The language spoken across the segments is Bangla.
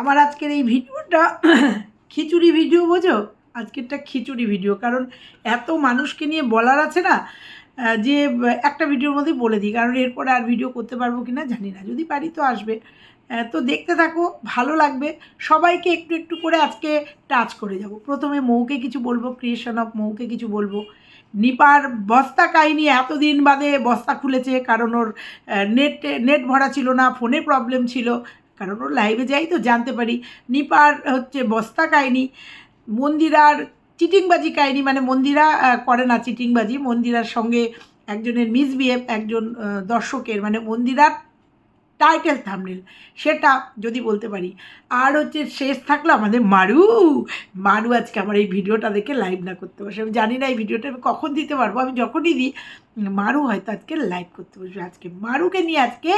আমার আজকের এই ভিডিওটা খিচুড়ি ভিডিও, বোঝো? আজকেরটা খিচুড়ি ভিডিও, কারণ এত মানুষকে নিয়ে বলার আছে না যে, একটা ভিডিওর মধ্যে বলে দিই, কারণ এরপরে আর ভিডিও করতে পারব কি না জানি না, যদি পারি তো আসবে। তো দেখতে থাকো, ভালো লাগবে, সবাইকে একটু একটু করে আজকে টাচ করে যাব। প্রথমে মৌকে কিছু বলব ক্রিয়েশন অফ মৌকে কিছু বলব। নিপার বস্তা কাহিনি এতদিন বাদে বস্তা খুলেছে, কারণ ওর নেট নেট ভরা ছিল না ফোনে প্রবলেম ছিল কারণ ওর লাইভে যাই তো জানতে পারি। নিপার হচ্ছে বস্তা কাহিনি, মন্দিরার চিটিংবাজি কাহিনি মানে মন্দিরা করে না চিটিংবাজি, মন্দিরার সঙ্গে একজনের মিসবিহেভ একজন দর্শকের মানে মন্দিরার টাইটেল থামনেল সেটা যদি বলতে পারি, আর হচ্ছে শেষ থাকল আমাদের মারু। মারু আজকে আমার এই ভিডিওটা দেখে লাইভ না করতে বসে। আমি জানি না এই ভিডিওটা আমি কখন দিতে পারব। আমি যখনই দিই, মারু হয়তো আজকে লাইভ করতে বসবে। আজকে মারুকে নিয়ে আজকে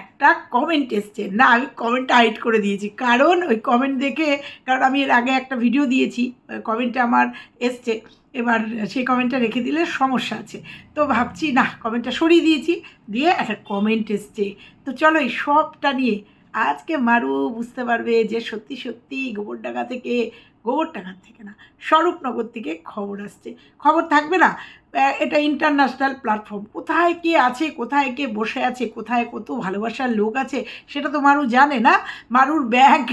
একটা কমেন্ট এসছে। না, আমি কমেন্টটা হাইড করে দিয়েছি। কারণ ওই কমেন্ট দেখে, কারণ আমি এর আগে একটা ভিডিও দিয়েছি কমেন্টটা আমার এসছে। এবার সেই কমেন্টটা রেখে দিলে সমস্যা আছে। তো ভাবছি না কমেন্টটা সরিয়ে দিয়েছি, দিয়ে একটা কমেন্ট এসছে। তো চলো এই সবটা নিয়ে আজকে মারু বুঝতে পারবে যে সত্যি সত্যি গোবরডাঙ্গা থেকে গোবরডাঙ্গা থেকে না, স্বরূপনগর থেকে খবর আসছে। খবর থাকবে না? এটা ইন্টারন্যাশনাল প্ল্যাটফর্ম কোথায় কে আছে, কোথায় কে বসে আছে, কোথায় কত ভালোবাসার লোক আছে, সেটা তো মারু জানে না। মারুর ব্যাগ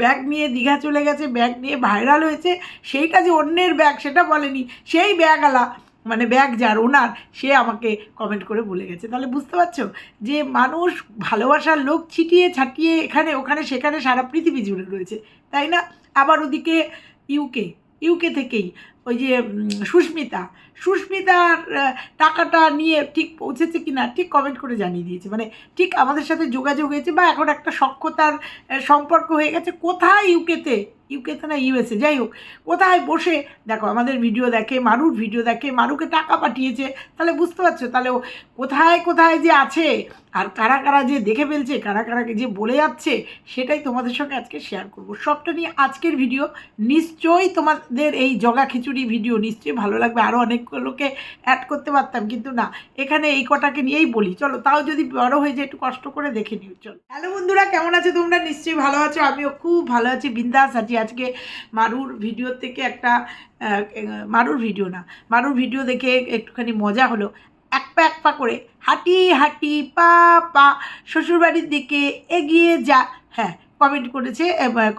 ব্যাগ নিয়ে দীঘা চলে গেছে ব্যাগ নিয়ে ভাইরাল হয়েছে। সেইটা যে অন্যের ব্যাগ সেটা বলেনি। সেই ব্যাগওয়ালা মানে ব্যাগ যার ওনার সে আমাকে কমেন্ট করে বলে গেছে। তাহলে বুঝতে পারছ? যে মানুষ ভালোবাসার লোক ছিটিয়ে ছাটিয়ে এখানে, ওখানে, সেখানে সারা পৃথিবী জুড়ে রয়েছে। তাই না? আবার ওদিকে ইউকে ইউকে থেকেই ওই যে সুস্মিতা সুস্মিতার টাকাটা নিয়ে ঠিক পৌঁছেছে কি না ঠিক কমেন্ট করে জানিয়ে দিয়েছে। মানে ঠিক আমাদের সাথে যোগাযোগ হয়েছে বা এখন একটা সক্ষতার সম্পর্ক হয়ে গেছে। কোথায় ইউকেতে? ইউকেতে না ইউএসএ? যাই হোক, কোথায় বসে? দেখো, আমাদের ভিডিও দেখে, মারুর ভিডিও দেখে, মারুকে টাকা পাঠিয়েছে। তাহলে বুঝতে পারছ? তাহলে ও কোথায় কোথায় যে আছে? আর কারা কারা যে দেখে ফেলছে, কারা কারাকে যে বলে যাচ্ছে, সেটাই তোমাদের সঙ্গে আজকে শেয়ার করব। সবটা নিয়ে আজকের ভিডিও নিশ্চয়ই তোমাদের এই জগা খিচুড়ি ভিডিও নিশ্চয়ই ভালো লাগবে। আরও অনেক লোকে অ্যাড করতে পারতাম, কিন্তু না। এখানে এই কটাকে নিয়েই বলি। চলো, তাও যদি বড় হয়ে যায়, একটু কষ্ট করে দেখে নিও, চলো। হ্যালো বন্ধুরা, কেমন আছো তোমরা? নিশ্চয়ই ভালো আছো। আমিও খুব ভালো আছি। বিন্দাস আছি। আজকে মারুর ভিডিও থেকে একটা মারুর ভিডিও না, মারুর ভিডিও দেখে একটুখানি মজা হলো। এক পা এক পা করে হাঁটি হাঁটি, পা পা, শ্বশুরবাড়ির দিকে এগিয়ে যা। হ্যাঁ কমেন্ট করেছে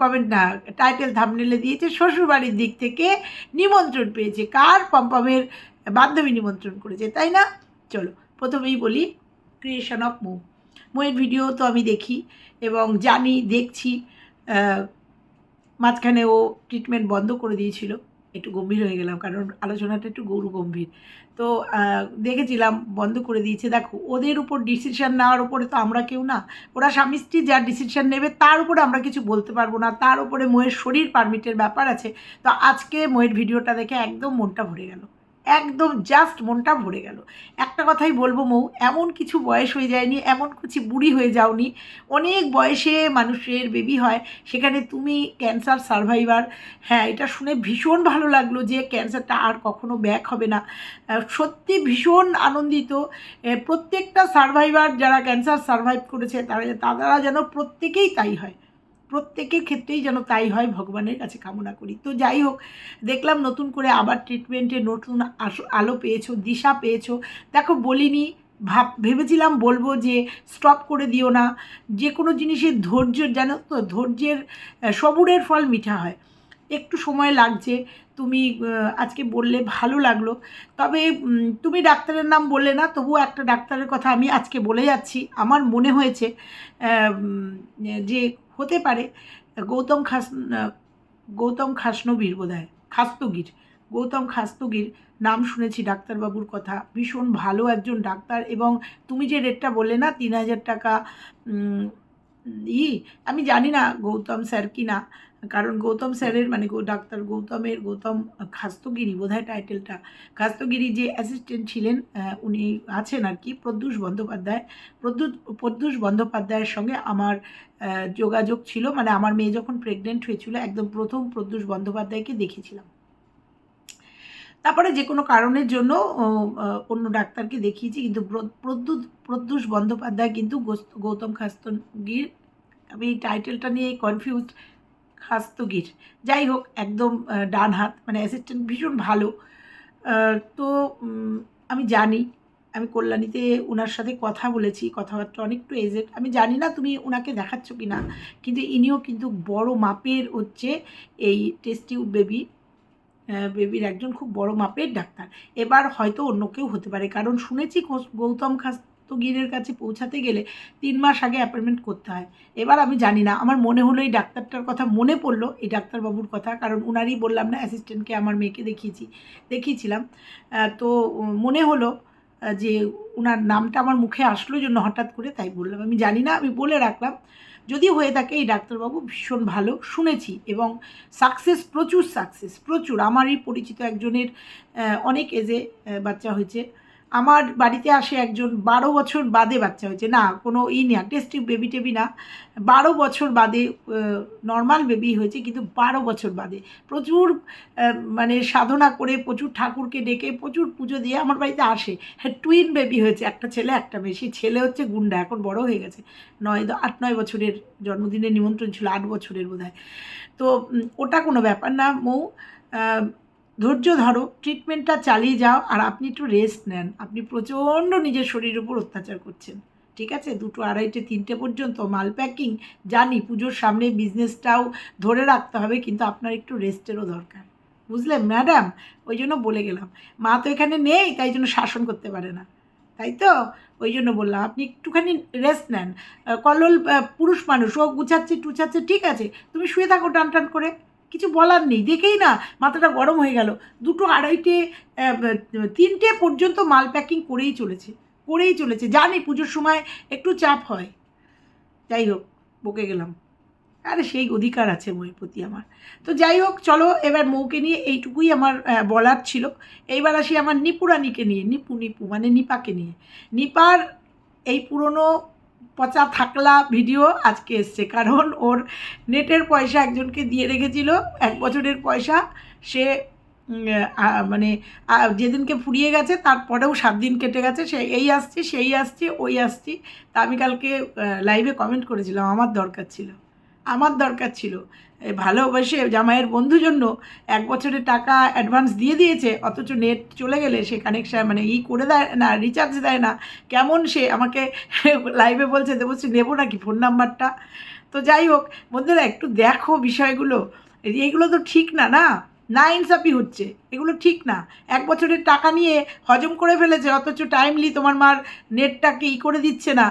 কমেন্ট না টাইটেল থামনেলে দিয়েছে, শ্বশুরবাড়ির দিক থেকে নিমন্ত্রণ পেয়েছে। কার? পম্পমের বান্ধবী নিমন্ত্রণ করেছে, তাই না? চলো, প্রথমেই বলি ক্রিয়েশন অফ মো মোয়ের ভিডিও তো আমি দেখি এবং জানি, দেখছি মাঝখানে ও ট্রিটমেন্ট বন্ধ করে দিয়েছিল। একটু গম্ভীর হয়ে গেলাম, কারণ আলোচনাটা একটু গৌরু গম্ভীর তো দেখেছিলাম, বন্ধ করে দিয়েছে। দেখো, ওদের উপর ডিসিশন নেওয়ার উপরে তো আমরা কেউ না। ওরা স্বামী স্ত্রী যার ডিসিশান নেবে, তার উপরে আমরা কিছু বলতে পারব না। তার উপরে মোয়ের শরীর পারমিটের ব্যাপার আছে। তো আজকে মোয়ের ভিডিওটা দেখে একদম মনটা ভরে গেল। একদম জাস্ট মনটা ভরে গেল। একটা কথাই বলব মৌ, এমন কিছু বয়স হয়ে যায়নি, এমন কিছু বুড়ি হয়ে যাওনি। অনেক বয়সে মানুষের বেবি হয়, সেখানে তুমি ক্যান্সার সার্ভাইভার হ্যাঁ এটা শুনে ভীষণ ভালো লাগল যে ক্যান্সারটা আর কখনো ব্যাক হবে না। সত্যি ভীষণ আনন্দিত। প্রত্যেকটা সার্ভাইভার যারা ক্যান্সার সার্ভাইভ করেছে, তারা তারা যেন প্রত্যেকেই তাই হয়। প্রত্যেকের ক্ষেত্রেই যেন তাই হয়, ভগবানের কাছে কামনা করি। তো যাই হোক, দেখলাম নতুন করে আবার ট্রিটমেন্টে নতুন আলো পেয়েছ, দিশা পেয়েছ। দেখো, বলিনি, ভাব ভেবেছিলাম বলব যে স্টপ করে দিও না। যে কোনো জিনিসের ধৈর্য জানো তো ধৈর্যের সবুরের ফল মিঠা হয়। একটু সময় লাগছে। তুমি আজকে বললে ভালো লাগল। তবে তুমি ডাক্তারের নাম বললে না, তবুও একটা ডাক্তারের কথা আমি আজকে বলে যাচ্ছি। আমার মনে হয়েছে যে হতে পারে, গৌতম খাস, গৌতম খাসনবীর বোধ হয় খাস্তগির, গৌতম খাস্তগির নাম শুনেছি ডাক্তারবাবুর কথা। ভীষণ ভালো একজন ডাক্তার এবং তুমি যে রেটটা বললে না, তিন হাজার টাকা ই, আমি জানি না গৌতম স্যার কি না কারণ গৌতম স্যারের মানে ডাক্তার গৌতমের গৌতম খাস্তগিরি, বোধহয় টাইটেলটা, খাস্তগিরি যে অ্যাসিস্ট্যান্ট ছিলেন উনি আছেন আর কি, প্রদ্যুষ বন্দ্যোপাধ্যায়। প্রদ্যুৎ, প্রদ্যুষ বন্দ্যোপাধ্যায়ের সঙ্গে আমার যোগাযোগ ছিল মানে আমার মেয়ে যখন প্রেগনেন্ট হয়েছিল, একদম প্রথম প্রদ্যুষ বন্দ্যোপাধ্যায়কে দেখেছিলাম। তারপরে যে কোনো কারণের জন্য অন্য ডাক্তারকে দেখিয়েছি, কিন্তু প্র- প্রদ্যুৎ, প্রদ্যুষ বন্দ্যোপাধ্যায় কিন্তু গৌতম খাস্তগির, আমি এই টাইটেলটা নিয়ে কনফিউজ খাস্তগির যাই হোক, একদম ডান হাত মানে অ্যাসিস্ট্যান্ট ভীষণ ভালো। তো আমি জানি, আমি কল্যাণীতে ওনার সাথে কথা বলেছি, কথাবার্তা অনেকটু এজেড আমি জানি না তুমি ওনাকে দেখাচ্ছ কি না, কিন্তু ইনিও কিন্তু বড় মাপের হচ্ছে এই টেস্টিউ বেবি বেবির একজন খুব বড় মাপের ডাক্তার। এবার হয়তো অন্য কেউ হতে পারে, কারণ শুনেছি খোস- খাস্তগিরের কাছে পৌঁছাতে গেলে তিন মাস আগে অ্যাপয়েন্টমেন্ট করতে হয়। এবার আমি জানি না, আমার মনে হলো এই ডাক্তারটার কথা মনে পড়ল, এই ডাক্তারবাবুর কথা, কারণ উনারই বললাম না অ্যাসিস্ট্যান্টকে আমার মেয়েকে দেখিয়েছি, দেখিয়েছিলাম। তো মনে হলো যে ওনার নামটা আমার মুখে আসলো জন্য হঠাৎ করে, তাই বললাম। আমি জানি না, আমি বলে রাখলাম। যদি হয়ে থাকে, এই ডাক্তারবাবু ভীষণ ভালো, শুনেছি এবং সাকসেস প্রচুর সাকসেস প্রচুর। আমারই পরিচিত একজনের অনেক এজে বাচ্চা হয়েছে। আমার বাড়িতে আসে একজন বারো বছর বাদে বাচ্চা হয়েছে। না, কোনো ই না টেস্টিভ বেবি টেবি না। বারো বছর বাদে নর্মাল বেবি হয়েছে, কিন্তু বারো বছর বাদে। প্রচুর মানে সাধনা করে, প্রচুর ঠাকুরকে ডেকে, প্রচুর পুজো দিয়ে আমার বাড়িতে আসে। হ্যাঁ টুইন বেবি হয়েছে, একটা ছেলে, একটা মেয়ে। সেই ছেলে হচ্ছে গুন্ডা, এখন বড় হয়ে গেছে। নয়, আট, নয় বছরের জন্মদিনের নিমন্ত্রণ ছিল, আট বছরের বোধ তো ওটা কোনো ব্যাপার না, মৌ। ধৈর্য ধরো ট্রিটমেন্টটা চালিয়ে যাও আর আপনি একটু রেস্ট নেন। আপনি প্রচণ্ড নিজের শরীরের উপর অত্যাচার করছেন ঠিক আছে? দুটো আড়াইটে তিনটে পর্যন্ত মাল প্যাকিং জানি পুজোর সামনে বিজনেসটাও ধরে রাখতে হবে কিন্তু আপনার একটু রেস্টেরও দরকার। বুঝলেন ম্যাডাম ওই জন্য বলে গেলাম। মা তো এখানে নেই তাই জন্য শাসন করতে পারে না। তাই তো? ওই জন্য বললাম আপনি একটুখানি রেস্ট নেন। আহ, কল্লোল পুরুষ মানুষ ও গুছাচ্ছে টুচাচ্ছে ঠিক আছে? তুমি শুয়ে থাকো টান টান করে। কিছু বলার নেই, দেখেই না মাথাটা গরম হয়ে গেল। দুটো আড়াইটে তিনটে পর্যন্ত মাল প্যাকিং করেই চলেছে করেই চলেছে। জানি পুজোর সময় একটু চাপ হয়। যাই হোক, বকে গেলাম। আরে সেই অধিকার আছে বইয়ের প্রতি আমার। তো যাই হোক, চলো এবার মৌকে নিয়ে এইটুকুই আমার বলার ছিল। এইবার আসি আমার নিপুরানিকে নিয়ে, নিপু নিপু মানে নিপাকে নিয়ে। নিপার এই পুরনো পচা থাকলা ভিডিও আজকে এসছে। কারণ ওর নেটের পয়সা একজনকে দিয়ে রেখেছিল, এক বছরের পয়সা। সে মানে যেদিনকে ফুরিয়ে গেছে, তারপরেও সাত দিন কেটে গেছে। সে এই আসছে, সেই আসছে, ওই আসছি। তা আমি কালকে লাইভে কমেন্ট করেছিলাম, আমার দরকার ছিল। আমার দরকার ছিল। ভালোবাসে জামাইয়ের বন্ধু জন্য এক বছরের টাকা অ্যাডভান্স দিয়ে দিয়েছে, অথচ নেট চলে গেলে সে কানেকশান মানে ই করে দেয় না রিচার্জ দেয় না। কেমন সে আমাকে লাইভে বলছে দেবশ্রী নেব নাকি ফোন নাম্বারটা তো যাই হোক, বন্ধুরা, একটু দেখো বিষয়গুলো। এইগুলো তো ঠিক না না? না ইনসাফি হচ্ছে, এগুলো ঠিক না। এক বছরের টাকা নিয়ে হজম করে ফেলেছে, অথচ টাইমলি তোমার মার নেটটাকে ই করে দিচ্ছে না।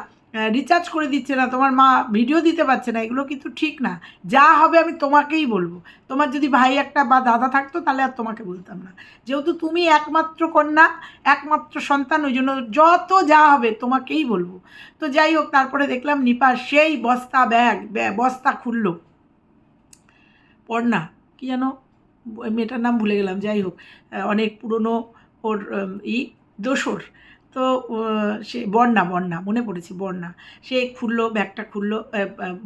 রিচার্জ করে দিচ্ছে না, তোমার মা ভিডিও দিতে পারছে না, এগুলো কিন্তু ঠিক না। যা হবে আমি তোমাকেই বলব। তোমার যদি ভাই একটা বা দাদা থাকতো, তাহলে আর তোমাকে বলতাম না। যেহেতু তুমি একমাত্র কন্যা, একমাত্র সন্তান, ওই জন্য যত যা হবে তোমাকেই বলব। তো যাই হোক, তারপরে দেখলাম নিপা সেই বস্তা ব্যাগ বস্তা খুললো। পড়না, কি যেন মেয়েটার নাম ভুলে গেলাম, যাই হোক। অনেক পুরনো ওর ই, দোসর। তো সে বন্যা বন্যা, মনে পড়েছি বন্যা। সে খুললো, ব্যাগটা খুললো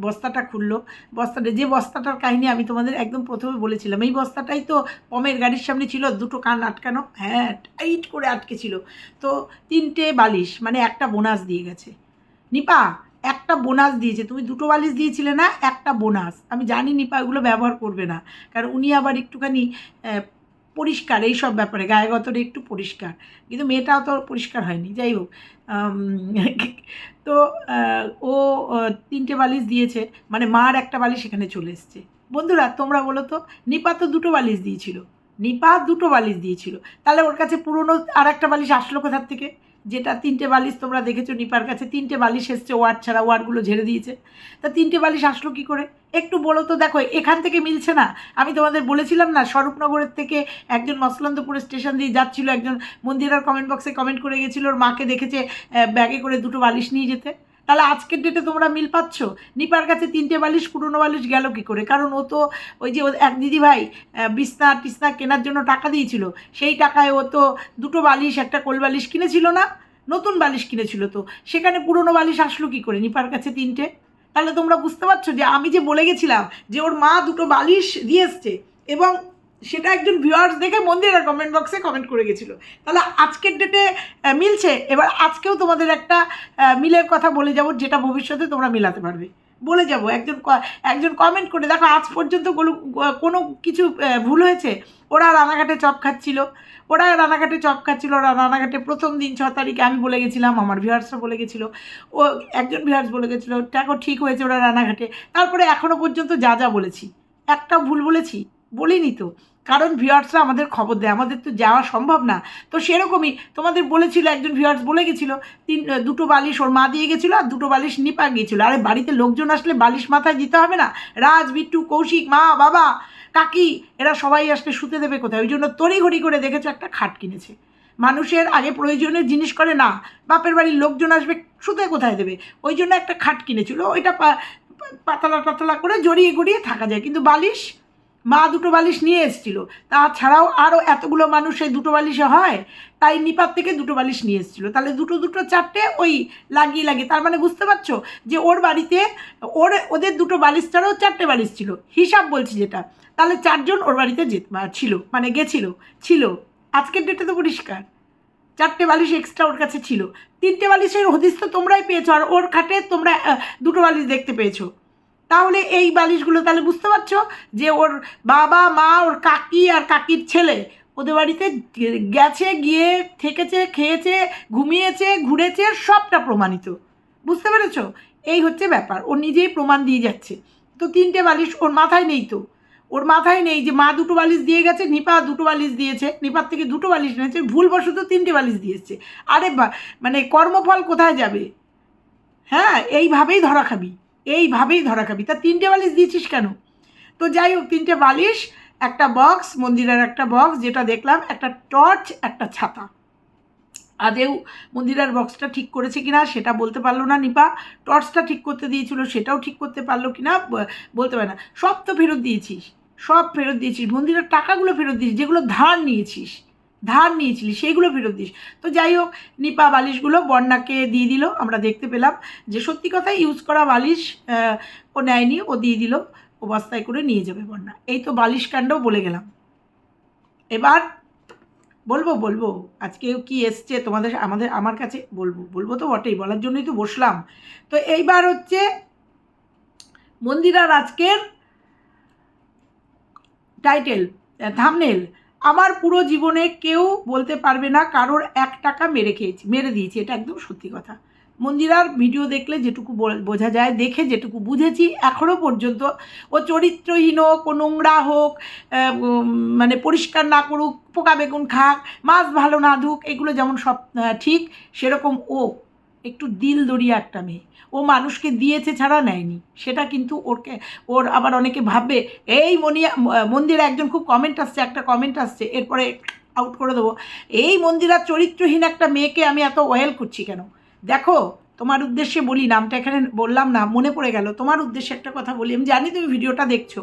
বস্তাটা খুললো। বস্তাটা, যে বস্তাটার কাহিনী আমি তোমাদের একদম প্রথমে বলেছিলাম, এই বস্তাটাই তো পমের গাড়ির সামনে ছিল, দুটো কান আটকানো হ্যাঁ টাইট করে আটকে ছিল তো তিনটে বালিশ মানে একটা বোনাস দিয়ে গেছে। নিপা, একটা বোনাস দিয়েছে, তুমি দুটো বালিশ দিয়েছিলে না, একটা বোনাস। আমি জানি নিপা এগুলো ব্যবহার করবে না, কারণ উনি আবার একটুখানি পরিষ্কার, এই সব ব্যাপারে গায়েগতরে একটু পরিষ্কার। কিন্তু মেয়েটাও তো পরিষ্কার হয়নি, যাই হোক। তো ও তিনটে বালিশ দিয়েছে মানে মার একটা বালিশ এখানে চলে এসছে। বন্ধুরা, তোমরা বলো তো, নিপা তো দুটো বালিশ দিয়েছিল। নিপা দুটো বালিশ দিয়েছিল। তাহলে ওর কাছে পুরনো আর একটা বালিশ আসলো কোথার থেকে? যেটা তিনটে বালিশ তোমরা দেখেছ, নিপার কাছে তিনটে বালিশ এসছে, ওয়ার্ড ছাড়া ওয়ার্ডগুলো ঝেড়ে দিয়েছে। তা তিনটে বালিশ আসলো কি করে? একটু বলো তো দেখো, এখান থেকে মিলছে না। আমি তোমাদের বলেছিলাম না, স্বরূপনগরের থেকে একজন মসলন্দপুরের স্টেশন দিয়ে যাচ্ছিল, একজন মন্দিরার কমেন্ট বক্সে কমেন্ট করে গেছিল, ওর মাকে দেখেছে ব্যাগে করে দুটো বালিশ নিয়ে যেতে। তাহলে আজকের ডেটে তোমরা মিল পাচ্ছ? নিপার কাছে তিনটে বালিশ পুরনো বালিশ গেল কি করে? কারণ ও তো ওই যে এক দিদি ভাই আহ, বিছনা টিসনা কেনার জন্য টাকা দিয়েছিল। সেই টাকায় ও তো দুটো বালিশ একটা কোল বালিশ কিনেছিল না? নতুন বালিশ কিনেছিল তো। সেখানে পুরনো বালিশ আসলো কি করে নিপার কাছে তিনটে? তাহলে তোমরা বুঝতে পারছ যে আমি যে বলে গেছিলাম যে ওর মা দুটো বালিশ দিয়ে এসছে এবং সেটা একজন ভিউয়ার্স দেখে মন্দিরের কমেন্ট বক্সে কমেন্ট করে গেছিল। তাহলে আজকের ডেটে মিলছে। এবার আজকেও তোমাদের একটা মিলের কথা বলে যাব, যেটা ভবিষ্যতে তোমরা মিলাতে পারবে। বলে যাব, একজন একজন কমেন্ট করে, দেখো, আজ পর্যন্ত কোনো কিছু ভুল হয়েছে? ওরা রানাঘাটে চপ খাচ্ছিল। ওরা রানাঘাটে চপ খাচ্ছিল, ওরা রানাঘাটে প্রথম দিন ছ তারিখে আমি বলে গেছিলাম, আমার ভিউয়ার্সরা বলে গেছিল। ও, একজন ভিউয়ার্স বলে গেছিল, দেখো, ঠিক হয়েছে ওরা রানাঘাটে। তারপরে এখনও পর্যন্ত যা যা বলেছি। একটা ভুল বলেছি? বলিনি তো। কারণ ভিউয়ার্সরা আমাদের খবর দেয়, আমাদের তো যাওয়া সম্ভব না। তো সেরকমই তোমাদের বলেছিল, একজন ভিউয়ার্স বলে গেছিল, তিন দুটো বালিশ ওর মা দিয়ে গেছিল আর দুটো বালিশ নিপা গিয়েছিল। আরে বাড়িতে লোকজন আসলে বালিশ মাথায় দিতে হবে না। রাজ, বিট্টু, কৌশিক, মা, বাবা, কাকি, এরা সবাই আসলে শুতে দেবে কোথায়? ওই জন্য তড়িঘড়ি করে দেখেছ একটা খাট কিনেছে। মানুষের আগে প্রয়োজনীয় জিনিস করে না, বাপের বাড়ির লোকজন আসবে, শুতে কোথায় দেবে? ওই জন্য একটা খাট কিনেছিল, ওইটা পাতলা পাতলা করে জড়িয়ে গড়িয়ে থাকা যায়। কিন্তু বালিশ মা দুটো বালিশ নিয়ে এসেছিল। তাছাড়াও আরও এতগুলো মানুষ এই দুটো বালিশে হয়, তাই নিপাত থেকে দুটো বালিশ নিয়ে এসেছিল। তাহলে দুটো দুটো চারটে ওই লাগিয়ে লাগিয়ে, তার মানে বুঝতে পারছ যে ওর বাড়িতে ওর, ওদের দুটো বালিশ ছাড়াও চারটে বালিশ ছিল। হিসাব বলছি যেটা। তাহলে চারজন ওর বাড়িতে যে ছিল মানে গেছিল, ছিল। আজকের ডেটে তো পরিষ্কার। চারটে বালিশ এক্সট্রা ওর কাছে ছিল। তিনটে বালিশের হদিস তো তোমরাই পেয়েছ, আর ওর খাটে তোমরা দুটো বালিশ দেখতে পেয়েছ। তাহলে এই বালিশগুলো তাহলে বুঝতে পারছ যে ওর বাবা, মা, ওর কাকি আর কাকির ছেলে ওদের বাড়িতে গেছে, গিয়ে থেকেছে, খেয়েছে, ঘুমিয়েছে, ঘুরেছে, সবটা প্রমাণিত। বুঝতে পেরেছ? এই হচ্ছে ব্যাপার। ও নিজেই প্রমাণ দিয়ে যাচ্ছে। তো তিনটে বালিশ ওর মাথায় নেই তো। ওর মাথায় নেই যে মা দুটো বালিশ দিয়ে গেছে, নিপা দুটো বালিশ দিয়েছে। নিপার থেকে দুটো বালিশ নিয়েছে, ভুলবশত তিনটে বালিশ দিয়েছে আরে মানে কর্মফল কোথায় যাবে? হ্যাঁ এইভাবেই ধরা খাবি। এইভাবেই ধরা খাবি। তা তিনটে বালিশ দিয়েছিস কেন? তো যাই হোক, তিনটে বালিশ, একটা বক্স মন্দিরের একটা বক্স যেটা দেখলাম, একটা টর্চ একটা ছাতা। আদেও মন্দিরার বক্সটা ঠিক করেছে কিনা সেটা বলতে পারল না নিপা। টর্চটা ঠিক করতে দিয়েছিল, সেটাও ঠিক করতে পারল কিনা বলতে পারে না। সব তো ফেরত দিয়েছিস, সব ফেরত দিয়েছিস। মন্দিরের টাকাগুলো ফেরত দিয়েছিস, যেগুলো ধার নিয়েছিস। ধার নিয়েছিলি, সেইগুলো ফেরত দিস। তো যাই হোক, নিপা বালিশগুলো বন্যাকে দিয়ে দিল, আমরা দেখতে পেলাম যে সত্যি কথা ইউজ করা বালিশ ও নেয়নি, ও দিয়ে দিল, ও বস্তায় করে নিয়ে যাবে বন্যা এই তো বালিশ কাণ্ডও বলে গেলাম। এবার বলব বলব আজকেও কি এসছে তোমাদের, আমাদের, আমার কাছে বলব বলব তো বটেই, বলার জন্যই তো বসলাম। তো এইবার হচ্ছে মন্দিরার আজকের টাইটেল থামনেল আমার পুরো জীবনে কেউ বলতে পারবে না কারোর এক টাকা মেরে খেয়েছি, মেরে দিয়েছি, এটা একদম সত্যি কথা। মন্দিরার ভিডিও দেখলে যেটুকু বোঝা যায়, দেখে যেটুকু বুঝেছি এখনও পর্যন্ত ও চরিত্রহীন হোক, ও নোংরা হোক মানে পরিষ্কার না করুক, পোকা বেগুন খাক, মাছ ভালো না ধুক, এগুলো যেমন সব ঠিক, সেরকম ও একটু দিল দরিয়া একটা মেয়ে। ও মানুষকে দিয়েছে ছাড়া নেয়নি। সেটা কিন্তু ওরকে, ওর আবার অনেকে ভাববে, এই মনিয়া, মন্দিরে একজন খুব কমেন্ট আসছে, একটা কমেন্ট আসছে, এরপরে আউট করে দেবো। এই মন্দিরার চরিত্রহীন একটা মেয়েকে আমি এত ওয়েল করছি কেন? দেখো, তোমার উদ্দেশ্যে বলি, নামটা এখানে বললাম না, মনে পড়ে গেল। তোমার উদ্দেশ্যে একটা কথা বলি, আমি জানি তুমি ভিডিওটা দেখছ।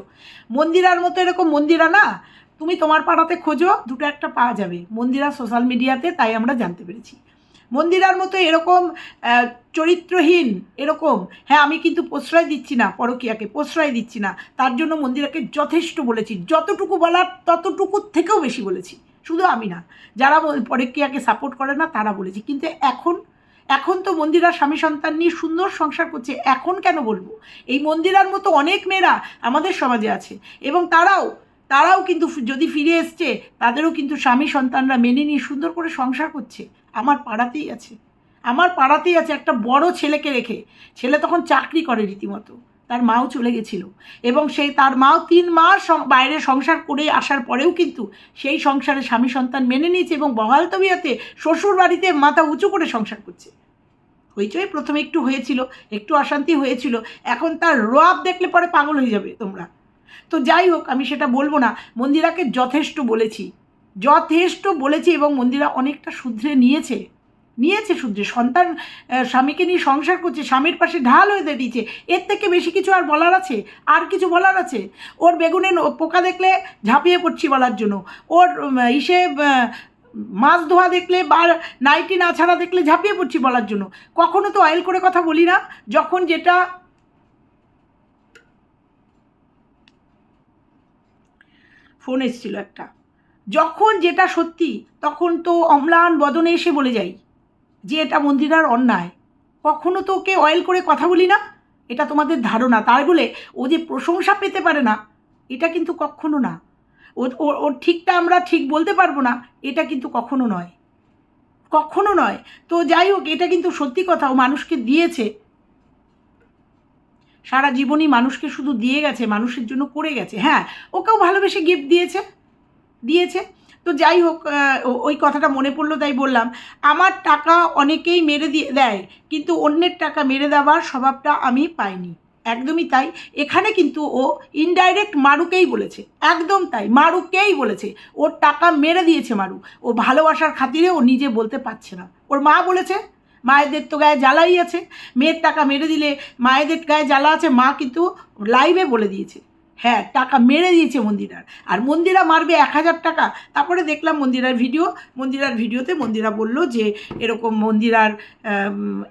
মন্দিরার মতো এরকম মন্দিরা না, তুমি তোমার পাড়াতে খোঁজো, দুটো একটা পাওয়া যাবে। মন্দিরা সোশ্যাল মিডিয়াতে তাই আমরা জানতে পেরেছি। মন্দিরার মতো এরকম চরিত্রহীন এরকম হ্যাঁ আমি কিন্তু প্রশ্রয় দিচ্ছি না পরকিয়াকে, প্রশ্রয় দিচ্ছি না। তার জন্য মন্দিরাকে যথেষ্ট বলেছি। যতটুকু বলার ততটুকুর থেকেও বেশি বলেছি। শুধু আমি না, যারা পরকিয়াকে সাপোর্ট করে না, তারা বলেছি। কিন্তু এখন এখন তো মন্দিরা স্বামী সন্তান নিয়ে সুন্দর সংসার করছে, এখন কেন বলব? এই মন্দিরার মতো অনেক মেয়েরা আমাদের সমাজে আছে এবং তারাও তারাও কিন্তু যদি ফিরে এসছে, তাদেরও কিন্তু স্বামী সন্তানরা মেনে নিয়ে সুন্দর করে সংসার করছে। আমার পাড়াতেই আছে। আমার পাড়াতেই আছে একটা বড় ছেলেকে রেখে। ছেলে তখন চাকরি করে রীতিমতো। তার মাও চলে গেছিল। এবং সেই তার মাও তিন মাস বাইরে সংসার করে আসার পরেও কিন্তু সেই সংসারে স্বামী সন্তান মেনে নিয়েছে এবং বহাল তবিয়াতে শ্বশুর বাড়িতে মাথা উঁচু করে সংসার করছে। হইচই প্রথমে একটু হয়েছিল, একটু অশান্তি হয়েছিল। এখন তার রোয়াব দেখলে পরে পাগল হয়ে যাবে তোমরা। তো যাই হোক, আমি সেটা বলব না। মন্দিরাকে যথেষ্ট বলেছি। যথেষ্ট বলেছি এবং মন্দিরা অনেকটা শুধরে নিয়েছে। নিয়েছে শুধরে। সন্তান স্বামীকে নিয়ে সংসার করছে, স্বামীর পাশে ঢাল হয়ে দাঁড়িয়েছে। এর থেকে বেশি কিছু আর বলার আছে? আর কিছু বলার আছে? ওর বেগুনে পোকা দেখলে ঝাঁপিয়ে পড়ছি বলার জন্য। ওর ইসে মাছ ধোয়া দেখলে বা নাইটি না ছাড়া দেখলে ঝাঁপিয়ে পড়ছি বলার জন্য। কখনো তো অয়েল করে কথা বলি না। যখন যেটা ফোন এসেছিল একটা। যখন যেটা সত্যি, তখন তো অম্লান বদনে এসে বলে যাই যে এটা মন্দিরার অন্যায়। কখনো তো ওকে অয়েল করে কথা বলি না? এটা তোমাদের ধারণা। তাই বলে ও যে প্রশংসা পেতে পারে না, এটা কিন্তু কখনো না। ওর ঠিকটা আমরা ঠিক বলতে পারব না, এটা কিন্তু কখনো নয়। কখনো নয়। তো যাই হোক, এটা কিন্তু সত্যি কথা। ও মানুষকে দিয়েছে। সারা জীবনই মানুষকে শুধু দিয়ে গেছে, মানুষের জন্য করে গেছে। হ্যাঁ ওকেও ভালোবেসে গিফট দিয়েছে দিয়েছে। তো যাই হোক ওই কথাটা মনে পড়ল তাই বললাম। আমার টাকা অনেকেই মেরে দিয়ে দেয়, কিন্তু অন্যের টাকা মেরে দেওয়ার স্বভাবটা আমি পাইনি। একদমই তাই। এখানে কিন্তু ও ইনডাইরেক্ট মারুকেই বলেছে। একদম তাই মারুকেই বলেছে। ওর টাকা মেরে দিয়েছে মারু। ও ভালোবাসার খাতিরে ও নিজে বলতে পারছে না। ওর মা বলেছে মায়েদের তো গায়ে জ্বালাই আছে। মেয়ের টাকা মেরে দিলে মায়েদের গায়ে জ্বালা আছে, মা কিন্তু লাইভে বলে দিয়েছে। হ্যাঁ টাকা মেরে দিয়েছে মন্দিরার। আর মন্দিরা মারবে এক হাজার টাকা। তারপরে দেখলাম মন্দিরার ভিডিও মন্দিরার ভিডিওতে মন্দিরা বলল যে, এরকম মন্দিরার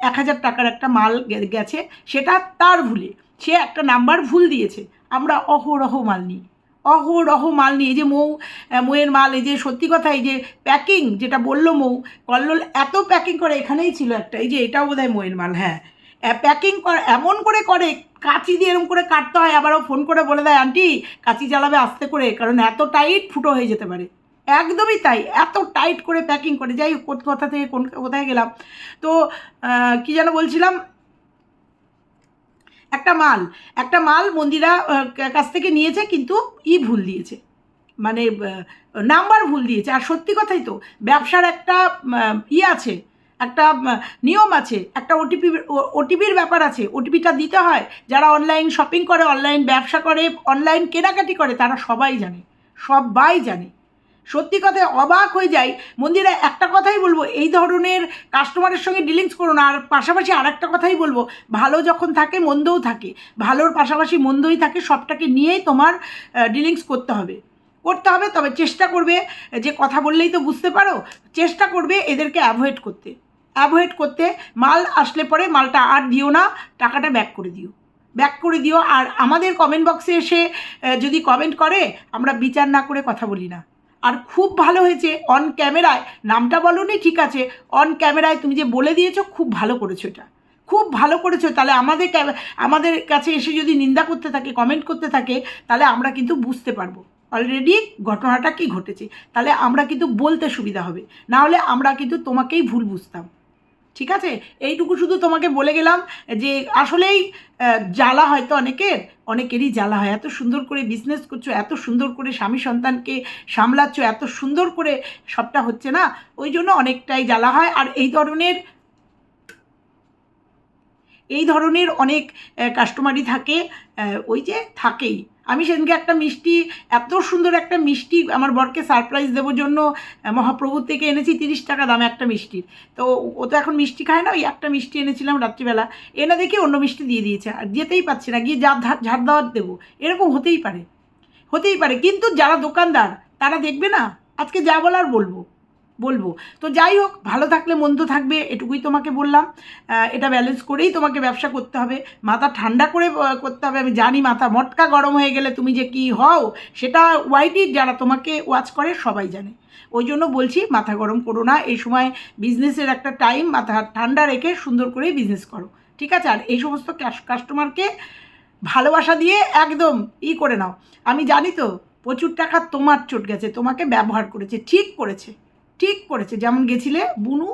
এক হাজার টাকার একটা মাল গেছে, সেটা তার ভুলে। সে একটা নাম্বার ভুল দিয়েছে। আমরা অহরহ মাল নিই। অহরহ মাল নিই এই যে মৌ মৌয়ের মাল, এই যে সত্যি কথা, এই যে প্যাকিং যেটা বলল মৌ, কল্লোল এত প্যাকিং করে এখানেই ছিল একটা, এই যে এটাও বোধহয় মৌয়ের মাল হ্যাঁ। প্যাকিং করে, এমন করে করে, কাঁচি দিয়ে এরকম করে কাটতে হয়, আবারও ফোন করে বলে দেয় আন্টি কাঁচি জ্বালাবে আস্তে করে, কারণ এত টাইট ফুটো হয়ে যেতে পারে। একদমই তাই, এত টাইট করে প্যাকিং করে, যাই কোথ- থেকে কোন, কোথায় গেলাম। তো কি যেন বলছিলাম একটা মাল একটা মাল মন্দিরা কাছ থেকে নিয়েছে কিন্তু ই ভুল দিয়েছে। মানে নাম্বার ভুল দিয়েছে। আর সত্যি কথাই তো, ব্যবসার একটা ই আছে, একটা নিয়ম আছে, একটা ওটিপি ওটিপির ব্যাপার আছে ওটিপিটা দিতে হয়। যারা অনলাইন শপিং করে, অনলাইন ব্যবসা করে, অনলাইন কেনাকাটি করে, তারা সবাই জানে সবাই জানে। সত্যি কথায় অবাক হয়ে যাই। মন্দিরে একটা কথাই বলব, এই ধরনের কাস্টমারের সঙ্গে ডিলিংস করো না, আর পাশাপাশি আর একটা কথাই বলব, ভালো যখন থাকে, মন্দও থাকে। ভালোর পাশাপাশি মন্দই থাকে, সবটাকে নিয়েই তোমার ডিলিংস করতে হবে। করতে হবে, তবে চেষ্টা করবে, যে কথা বললেই তো বুঝতে পারো, চেষ্টা করবে এদেরকে অ্যাভয়েড করতে। অ্যাভয়েড করতে, মাল আসলে পরে মালটা আর দিও না, টাকাটা ব্যাক করে দিও। ব্যাক করে দিও, আর আমাদের কমেন্ট বক্সে এসে যদি কমেন্ট করে, আমরা বিচার না করে কথা বলি না। আর খুব ভালো হয়েছে। অন ক্যামেরায় নামটা বলনি, ঠিক আছে। অন ক্যামেরায় তুমি যে বলে দিয়েছ, খুব ভালো করেছ এটা। খুব ভালো করেছ। তাহলে আমাদের আমাদের কাছে এসে যদি নিন্দা করতে থাকে কমেন্ট করতে থাকে, তাহলে আমরা কিন্তু বুঝতে পারব। অলরেডি ঘটনাটা কি ঘটেছে? তাহলে আমরা কিন্তু বলতে সুবিধা হবে। না হলে আমরা কিন্তু তোমাকেই ভুল বুঝতাম। ঠিক আছে? এইটুকু শুধু তোমাকে বলে গেলাম যে আসলেই জ্বালা হয়তো অনেকের, অনেকেরই জ্বালা হয়। এত সুন্দর করে বিজনেস করছ, এত সুন্দর করে স্বামী সন্তানকে সামলাচ্ছ, এত সুন্দর করে সবটা হচ্ছে না? ওই জন্য অনেকটাই জ্বালা হয়। আর এই ধরনের এই ধরনের অনেক কাস্টমারই থাকে ওই যে থাকেই। আমি সেদিনকে একটা মিষ্টি, এত সুন্দর একটা মিষ্টি আমার বরকে সারপ্রাইজ দেওয়ার জন্য মহাপ্রভুর থেকে এনেছি তিরিশ টাকা দামে একটা মিষ্টির। তো ও তো এখন মিষ্টি খায় না, ওই একটা মিষ্টি এনেছিলাম রাত্রিবেলা। এনে দেখে অন্য মিষ্টি দিয়ে দিয়েছে, আর যেতেই পারছি না, গিয়ে যা ঝাড় দেওয়ার দেবো। এরকম হতেই পারে হতেই পারে। কিন্তু যারা দোকানদার, তারা দেখবে না, আজকে যা বলার বলব। বলব। তো যাই হোক, ভালো থাকলে মন্দ থাকবে, এটুকুই তোমাকে বললাম। এটা ব্যালেন্স করেই তোমাকে ব্যবসা করতে হবে। মাথা ঠান্ডা করে করতে হবে। আমি জানি মাথা মটকা গরম হয়ে গেলে তুমি যে কি হও, সেটা ওয়াইটি যারা তোমাকে ওয়াচ করে সবাই জানে। ওই জন্য বলছি, মাথা গরম করো না। এই সময় বিজনেসের একটা টাইম মাথা ঠান্ডা রেখে সুন্দর করেই বিজনেস করো। ঠিক আছে? আর এই সমস্ত কাস্টমারকে ভালোবাসা দিয়ে একদম ই করে নাও। আমি জানি তো, প্রচুর টাকা তোমার চোট গেছে, তোমাকে ব্যবহার করেছে, ঠিক করেছে। ঠিক করেছে। যেমন গেছিলে বুনু,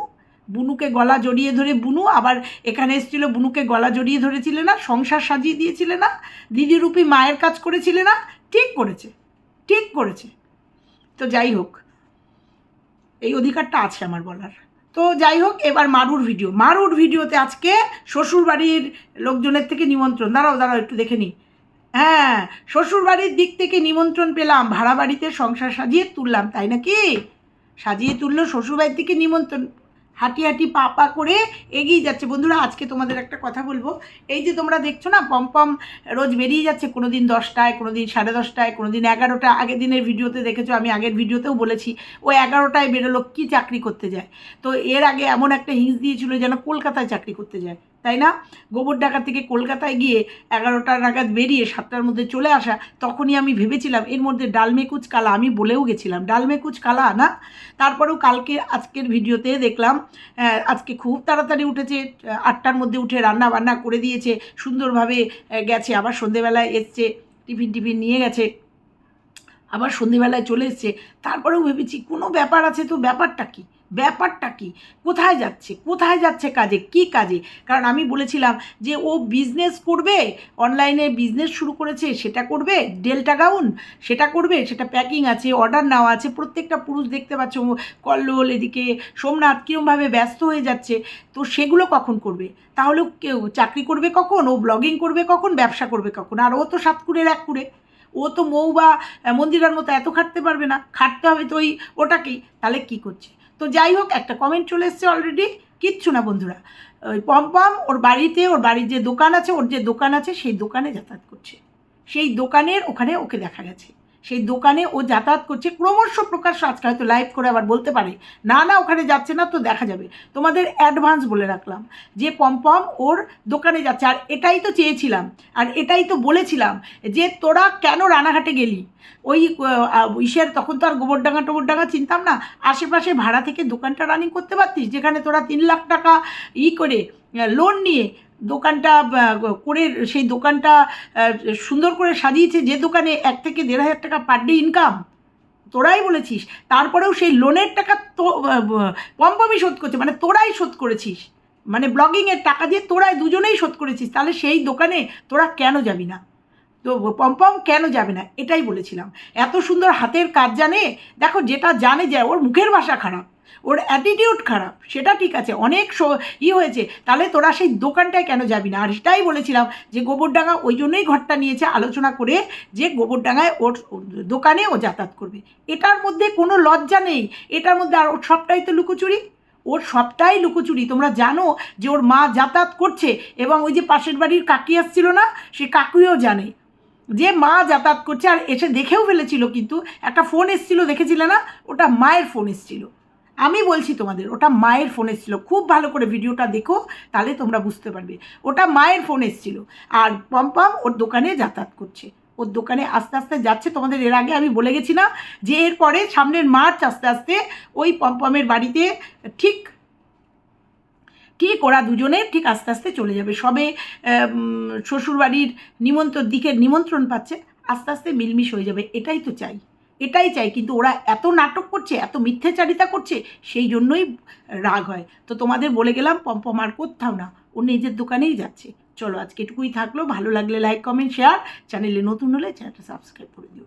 বুনুকে গলা জড়িয়ে ধরে বুনু, আবার এখানে এসেছিল বুনুকে গলা জড়িয়ে ধরেছিলে না, সংসার সাজিয়ে দিয়েছিলে না, দিদিরূপী মায়ের কাজ করেছিলে না, ঠিক করেছে ঠিক করেছে। তো যাই হোক, এই অধিকারটা আছে আমার বলার। তো যাই হোক, এবার মারুর ভিডিও। মারুর ভিডিওতে আজকে শ্বশুরবাড়ির লোকজনের থেকে নিমন্ত্রণ। দাঁড়াও দাঁড়াও, একটু দেখে নিই। হ্যাঁ শ্বশুরবাড়ির দিক থেকে নিমন্ত্রণ পেলাম ভাড়া বাড়িতে সংসার সাজিয়ে তুললাম, তাই নাকি? সাজিয়ে তুললো, শ্বশুরবাড়ির থেকে নিমন্ত্রণ। হাঁটি হাঁটি পা পা করে এগিয়ে যাচ্ছে। বন্ধুরা, আজকে তোমাদের একটা কথা বলব। এই যে তোমরা দেখছ না পম্পম রোজ বেরিয়ে যাচ্ছে। কোনো দিন দশটায় কোনো দিন সাড়ে দশটায় কোনো দিন এগারোটা। আগের দিনের ভিডিওতে দেখেছ, আমি আগের ভিডিওতেও বলেছি, ও এগারোটায় বেরোলো, কী চাকরি করতে যায়? তো এর আগে এমন একটা হিংস দিয়েছিল যেন কলকাতায় চাকরি করতে যায়। তাই না? গোবর ডাকা থেকে কলকাতায় গিয়ে এগারোটা নাগাদ বেরিয়ে সাতটার মধ্যে চলে আসা, তখনই আমি ভেবেছিলাম এর মধ্যে ডালমেকুচ কালা, আমি বলেও গেছিলাম, ডালমেকুচ কালা না? তারপরেও কালকে, আজকের ভিডিওতে দেখলাম আজকে খুব তাড়াতাড়ি উঠেছে আটটার মধ্যে উঠে রান্না বান্না করে দিয়েছে, সুন্দরভাবে গেছে, আবার সন্ধেবেলায় এসছে, টিফিন টিফিন নিয়ে গেছে, আবার সন্ধেবেলায় চলে এসছে, তারপরেও ভেবেছি কোনো ব্যাপার আছে তো ব্যাপারটা কি? ব্যাপারটা কি? কোথায় যাচ্ছে? কোথায় যাচ্ছে কাজে? কি কাজে? কারণ আমি বলেছিলাম যে ও বিজনেস করবে অনলাইনে বিজনেস শুরু করেছে, সেটা করবে ডেল্টা গাউন সেটা করবে, সেটা প্যাকিং আছে অর্ডার নেওয়া আছে, প্রত্যেকটা পুরুষ দেখতে পাচ্ছ কল্লোল এদিকে, সোমনাথ কীরমভাবে ব্যস্ত হয়ে যাচ্ছে, তো সেগুলো কখন করবে? তাহলে কেউ চাকরি করবে কখন? ও ব্লগিং করবে কখন? ব্যবসা করবে কখন? আর ও তো সাতকুড়ের এক কুড়ে। ও তো মৌ বা মন্দিরার মতো এত খাটতে পারবে না, খাটতে হবে তো ওই ওটাকেই। তাহলে কি করছে? তো যাই হোক, একটা কমেন্ট চলে এসছে অলরেডি কিচ্ছু না বন্ধুরা। ওই পম্পম ওর বাড়িতে, ওর বাড়ির যে দোকান আছে, ওর যে দোকান আছে, সেই দোকানে যাতায়াত করছে। সেই দোকানের ওখানে ওকে দেখা গেছে। সেই দোকানে ও যাতায়াত করছে। ক্রমশ প্রকাশ্য আজকে হয়তো লাইভ করে আবার বলতে পারে, না না, ওখানে যাচ্ছে না তো দেখা যাবে। তোমাদের অ্যাডভান্স বলে রাখলাম যে পম্পম ওর দোকানে যাচ্ছে। আর এটাই তো চেয়েছিলাম, আর এটাই তো বলেছিলাম যে তোরা কেন রানাঘাটে গেলি? ওই ইসের তখন তো আর গোবরডাঙ্গা টোবরডাঙ্গা চিনতাম না। আশেপাশে ভাড়া থেকে দোকানটা রানিং করতে পারতিস, যেখানে তোরা তিন লাখ টাকা ই করে লোন নিয়ে দোকানটা করে সেই দোকানটা সুন্দর করে সাজিয়েছে যে দোকানে এক থেকে দেড় হাজার টাকা পার ডে ইনকাম তোরাই বলেছিস, তারপরেও সেই লোনের টাকা তো পম্পমই শোধ করছে মানে তোরাই শোধ করেছিস। মানে ব্লগিংয়ের টাকা দিয়ে তোরাই দুজনেই শোধ করেছিস, তাহলে সেই দোকানে তোরা কেন যাবি না? তো পম্পম কেন যাবে না? এটাই বলেছিলাম। এত সুন্দর হাতের কাজ জানে? দেখো, যেটা জানে যায় ওর মুখের ভাষা খারাপ, ওর অ্যাটিটিউড খারাপ, সেটা ঠিক আছে। অনেক ই হয়েছে। তাহলে তোরা সেই দোকানটায় কেন যাবি না? আর সেটাই বলেছিলাম যে গোবরডাঙ্গা ওই জন্যই ঘরটা নিয়েছে, আলোচনা করে যে গোবরডাঙ্গায় ওর দোকানে ও যাতায়াত করবে। এটার মধ্যে কোনো লজ্জা নেই। এটার মধ্যে আর ওর সবটাই তো লুকোচুরি। ওর সবটাই লুকোচুরি। তোমরা জানো যে ওর মা যাতায়াত করছে এবং ওই যে পাশের বাড়ির কাকি আসছিল না, সে কাকুইও জানে। যে মা যাতায়াত করছে আর এসে দেখেও ফেলেছিল কিন্তু, একটা ফোন এসেছিল, দেখেছিলে না? ওটা মায়ের ফোন এসেছিল। আমি বলছি তোমাদের, ওটা মায়ের ফোন এসেছিল। খুব ভালো করে ভিডিওটা দেখো, তাহলে তোমরা বুঝতে পারবে। ওটা মায়ের ফোন এসেছিল। আর পম্পম ওর দোকানে যাতায়াত করছে। ওর দোকানে আস্তে আস্তে যাচ্ছে। তোমাদের এর আগে আমি বলে গেছি না যে এরপরে সামনের মার্চ আস্তে আস্তে ওই পম্পমের বাড়িতে ঠিক ঠিক ওরা দুজনে ঠিক আস্তে আস্তে চলে যাবে। সবে শ্বশুরবাড়ির নিমন্ত্রণ দিকে নিমন্ত্রণ পাচ্ছে, আস্তে আস্তে মিলমিশ হয়ে যাবে, এটাই তো চাই। এটাই চাই, কিন্তু ওরা এত নাটক করছে, এত মিথ্যেচারিতা করছে, সেই জন্যই রাগ হয়। তো তোমাদের বলে গেলাম, পম্পম আর কোথাও না, ও নিজের দোকানেই যাচ্ছে। চলো আজকে এটুকুই থাকল, ভালো লাগলে লাইক কমেন্ট শেয়ার চ্যানেলে নতুন হলে চ্যানেলটা সাবস্ক্রাইব করে দিও